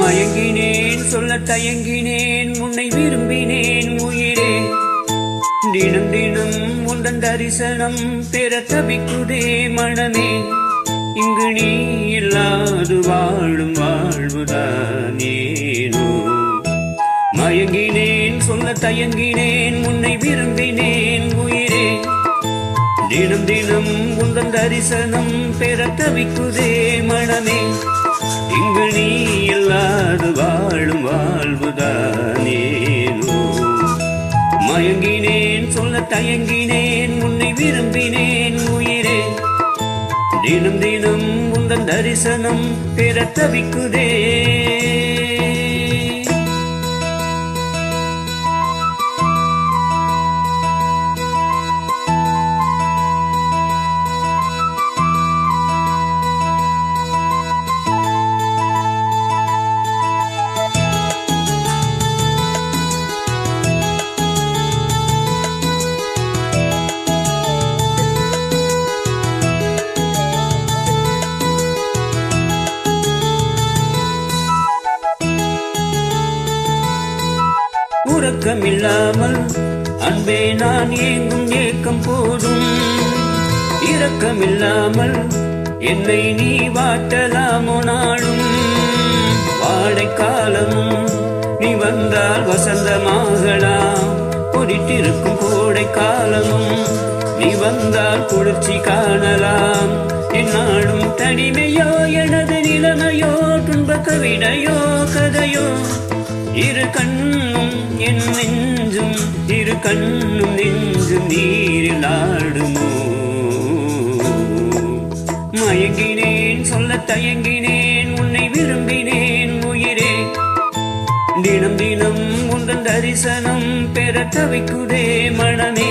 மயங்கினேன் சொல்ல தயங்கினேன் உன்னை விரும்பினேன் உயிரே. தினம் தினம் உந்தன் தரிசனம் பெற தவிக்குதே மனமே. இங்கு நீ இல்லாது வாழும் வாழ்வுதானேனோ. மயங்கினேன் சொல்ல தயங்கினேன் உன்னை விரும்பினேன் உயிரே. தினம் தினம் உந்தன் தரிசனம் பெற தவிக்குதே மனமே. இங்கு நீ இல்லாது வாழும் வாழ்வுதானே. தயங்கினேன் உன்னை விரும்பினேன் உயிரே. தினம் தினம் உந்தன் தரிசனம் பெற தவிக்குதே. உறக்கமில்லாமல் அன்பே நான் ஏங்கும் ஏக்கம் போதும். இரக்கமில்லாமல் என்னை நீ வாட்டலாமோ நாளும். வாடைக்காலமும் நீ வந்தால் வசந்தமாகலாம் பொடிட்டிருக்கும் கோடை காலமும் நீ வந்தால் குளிர்ச்சி காணலாம். என்னாலும் தனிமையோ எனது நிலைமையோ துன்ப கவிதையோ இரு கண்ணும் என் நெஞ்சும் இரு கண்ணும் நெஞ்சும் நீரில் ஆடுமோ? மயங்கினேன் சொல்ல தயங்கினேன் உன்னை விரும்பினேன் உயிரே. தினம் தினம் உந்தன் தரிசனம் பெற தவிக்குதே மனமே.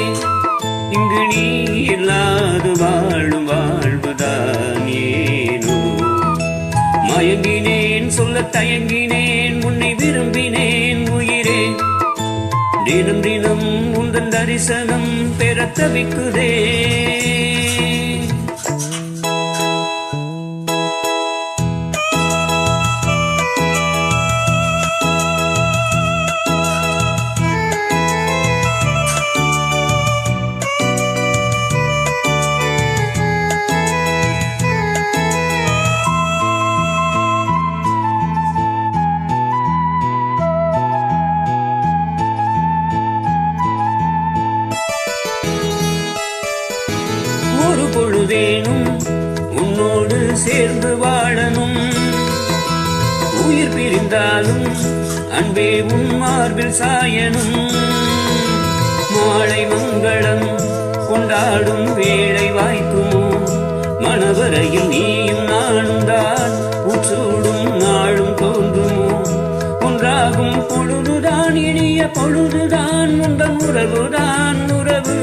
இங்கு நீ இல்லாது வாழும் வாழ்வுதான் ஏனோ? மயங்கினேன் சொல்ல தயங்கினேன் உன்னை திரும்பினேன் உயிரே. தினம் தினம் உந்தன் தரிசனம் பெற தவிக்குதே. சேர்ந்து வாழணும். உயிர் பிரிந்தாலும் அன்பே உன் மார்பில் சாயனும் மாலை மங்களம் கொண்டாடும் வேளை வாய்க்குமோ? மணவரையில் நீயும் நானும் தான் உச்சூடும் நாளும் தோன்றுமோ? ஒன்றாகும் பொழுதுதான் இனிய பொழுதுதான் உங்கள் உறவுதான் உறவு.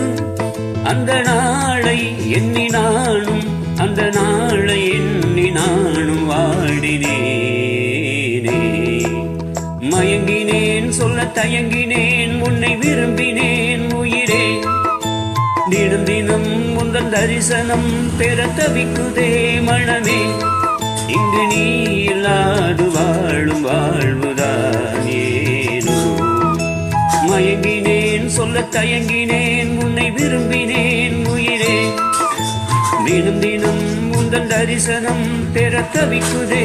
அந்த நாளை எண்ணி நானும் அந்த நாளை எண்ணி நானும் வாடினேனே. மயங்கினேன் சொல்ல தயங்கினேன் உன்னை விரும்பினேன் உயிரே. தினம் தினம் முந்தன் தரிசனம் பெற தவிக்குதே மனமே. இங்கு நீ இல்லாது வாழும் வாழ்வுதான் ஏனோ மயங்கினேன் சொல்ல தயங்கினேன் தினம் தினம் உந்தன் தரிசனம் பெற தவிக்குதே